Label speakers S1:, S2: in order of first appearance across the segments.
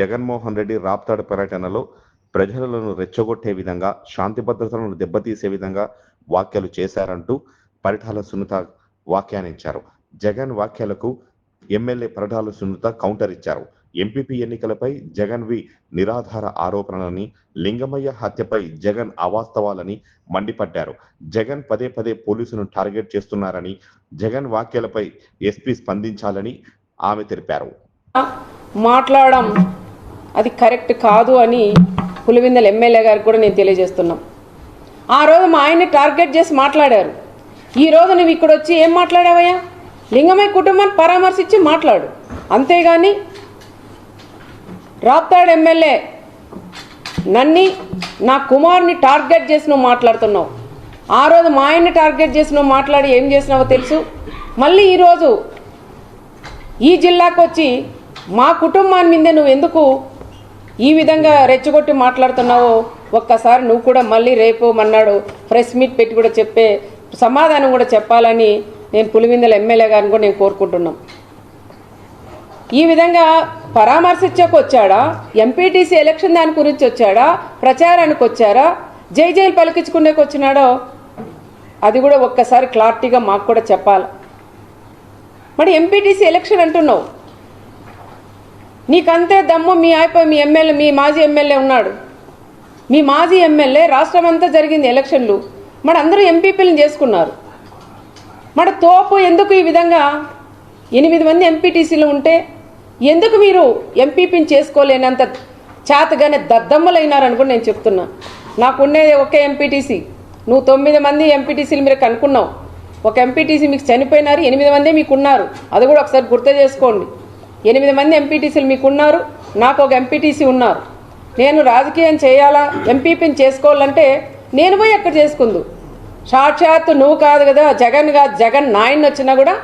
S1: జగన్మోహన్ రెడ్డి రాప్తాడు పర్యటనలో ప్రజలను రెచ్చగొట్టే విధంగా శాంతి భద్రతలను దెబ్బతీసే విధంగా వ్యాఖ్యలు చేశారంటూ పరిటాల సునీత వ్యాఖ్యానించారు. జగన్ వ్యాఖ్యలకు ఎమ్మెల్యే పరిటాల సునీత కౌంటర్ ఇచ్చారు. ఎంపీపీ ఎన్నికలపై జగన్ వి నిరాధార ఆరోపణలని లింగమయ్య హత్యపై జగన్ అవాస్తవాలని మండిపడ్డారు. జగన్ పదే పదే పోలీసును టార్గెట్ చేస్తున్నారని జగన్ వ్యాఖ్యలపై ఎస్పీ స్పందించాలని ఆమె తెలిపారు.
S2: మాట్లాడడం అది కరెక్ట్ కాదు అని పులివిందల ఎమ్మెల్యే గారికి కూడా నేను తెలియజేస్తున్నాం. ఆ రోజు మా ఆయన్ని టార్గెట్ చేసి మాట్లాడారు. ఈ రోజు నువ్వు ఇక్కడ వచ్చి ఏం మాట్లాడావయ్యా? లింగమయ్య కుటుంబాన్ని పరామర్శించి మాట్లాడు. అంతేగాని రాప్తాడు ఎమ్మెల్యే నన్ని నా కుమార్ని టార్గెట్ చేసి నువ్వు మాట్లాడుతున్నావు. ఆ రోజు మా ఆయన్ని టార్గెట్ చేసి నువ్వు మాట్లాడి ఏం చేసినావో తెలుసు. మళ్ళీ ఈరోజు ఈ జిల్లాకు వచ్చి మా కుటుంబాన్ని మీదే నువ్వు ఎందుకు ఈ విధంగా రెచ్చగొట్టి మాట్లాడుతున్నావో? ఒక్కసారి నువ్వు కూడా మళ్ళీ రేపు మన్నాడు ప్రెస్ మీట్ పెట్టి కూడా చెప్పే సమాధానం కూడా చెప్పాలని నేను పులివిందల ఎమ్మెల్యే గారిని కూడా నేను కోరుకుంటున్నాం. ఈ విధంగా పరామర్శించకు వచ్చాడా? ఎంపీటీసీ ఎలక్షన్ దాని గురించి వచ్చాడా? ప్రచారానికి వచ్చారా? జై జైలు పలికించుకునేకి వచ్చినాడో? అది కూడా ఒక్కసారి క్లారిటీగా మాకు కూడా చెప్పాలి. మరి ఎంపీటీసీ ఎలక్షన్ అంటున్నావు. నీకంతే దమ్ము మీ అయిపోయి మీ ఎమ్మెల్యే మీ మాజీ ఎమ్మెల్యే ఉన్నాడు. మీ మాజీ ఎమ్మెల్యే రాష్ట్రం అంతా జరిగింది ఎలక్షన్లు. మన అందరూ ఎంపీపీలను చేసుకున్నారు. మన తోపు ఎందుకు ఈ విధంగా ఎనిమిది మంది ఎంపీటీసీలు ఉంటే ఎందుకు మీరు ఎంపీపీని చేసుకోలేనంత చేతగానే దద్దమ్మలైనారని కూడా నేను చెప్తున్నా. నాకు ఉండేది ఒకే ఎంపీటీసీ. నువ్వు తొమ్మిది మంది ఎంపీటీసీలు మీరు కనుక్కున్నావు. ఒక ఎంపీటీసీ మీకు చనిపోయినారు ఎనిమిది మంది మీకు ఉన్నారు అది కూడా ఒకసారి గుర్తు చేసుకోండి. ఎనిమిది మంది ఎంపీటీసీలు మీకు ఉన్నారు నాకు ఒక ఎంపీటీసీ ఉన్నారు. నేను రాజకీయం చేయాలా ఎంపీపీని చేసుకోవాలంటే నేను పోయి ఎక్కడ చేసుకుందు? సాక్షాత్తు నువ్వు కాదు కదా జగన్ కాదు జగన్ నాయన వచ్చినా కూడా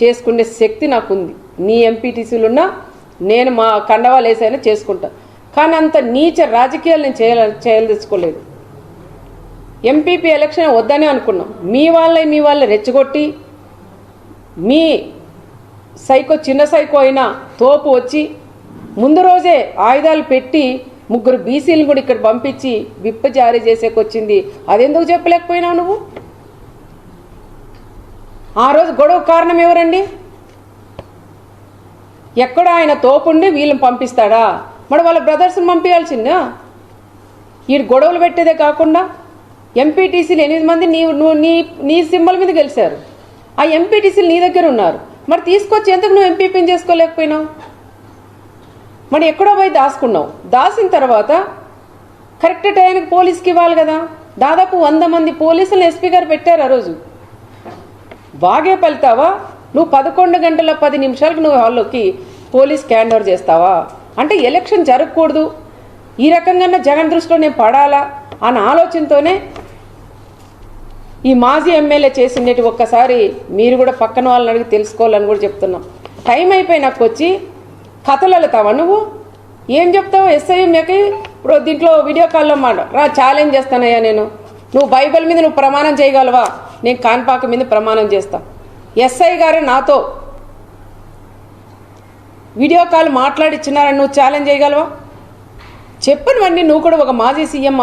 S2: చేసుకునే శక్తి నాకుంది. నీ ఎంపీటీసీలు ఉన్నా నేను మా కండవాలు వేసైనా చేసుకుంటా. కానీ అంత నీచ రాజకీయాలు నేను చేయాల చేయదలుచుకోలేదు ఎంపీపీ ఎలక్షన్ వద్దనే అనుకున్నాం. మీ వాళ్ళే మీ వాళ్ళే రెచ్చగొట్టి మీ సైకో చిన్న సైకో అయినా తోపు వచ్చి ముందు రోజే ఆయుధాలు పెట్టి ముగ్గురు బీసీలను కూడా ఇక్కడ పంపించి విప్ జారీ చేసేకొచ్చింది. అదెందుకు చెప్పలేకపోయినావు నువ్వు? ఆ రోజు గొడవ కారణం ఎవరండి? ఎక్కడ ఆయన తోపుండి వీళ్ళని పంపిస్తాడా? మరి వాళ్ళ బ్రదర్స్ని పంపించాల్సిందా? ఈ గొడవలు పెట్టేదే కాకుండా ఎంపీటీసీలు ఎనిమిది మంది నీ నువ్వు నీ నీ సింబల్ మీద గెలిచారు. ఆ ఎంపీటీసీలు నీ దగ్గర ఉన్నారు. మరి తీసుకొచ్చి ఎందుకు నువ్వు ఎంపీపీని చేసుకోలేకపోయినావు? మరి ఎక్కడో పోయి దాసుకున్నావు దాచిన తర్వాత కరెక్ట్ టైంకి పోలీస్కి ఇవ్వాలి కదా. దాదాపు వంద మంది పోలీసులు ఎస్పీ గారు పెట్టారు ఆ రోజు. బాగే పలుతావా? నువ్వు పదకొండు గంటల పది నిమిషాలకు నువ్వు హాల్లోకి పోలీస్ క్యాండ్ ఓవర్ చేస్తావా? అంటే ఎలక్షన్ జరగకూడదు. ఈ రకంగా జగన్ దృష్టిలో నేను పడాలా? అన్న ఆలోచనతోనే ఈ మాజీ ఎమ్మెల్యే చేసినట్టు ఒక్కసారి మీరు కూడా పక్కన వాళ్ళని అడిగి తెలుసుకోవాలని కూడా చెప్తున్నాం. టైం అయిపోయి నాకు వచ్చి కథలు వెళ్తావా నువ్వు? ఏం చెప్తావు? ఎస్ఐ మీకు ఇప్పుడు దీంట్లో వీడియో కాల్లో మాట రా ఛాలెంజ్ చేస్తానయ్యా నేను. నువ్వు బైబిల్ మీద నువ్వు ప్రమాణం చేయగలవా? నేను కాన్పాక మీద ప్రమాణం చేస్తా. ఎస్ఐ గారు నాతో. వీడియో కాల్ మాట్లాడిచ్చినారని నువ్వు ఛాలెంజ్ చేయగలవా? చెప్పనివన్నీ నువ్వు కూడా ఒక మాజీ సీఎం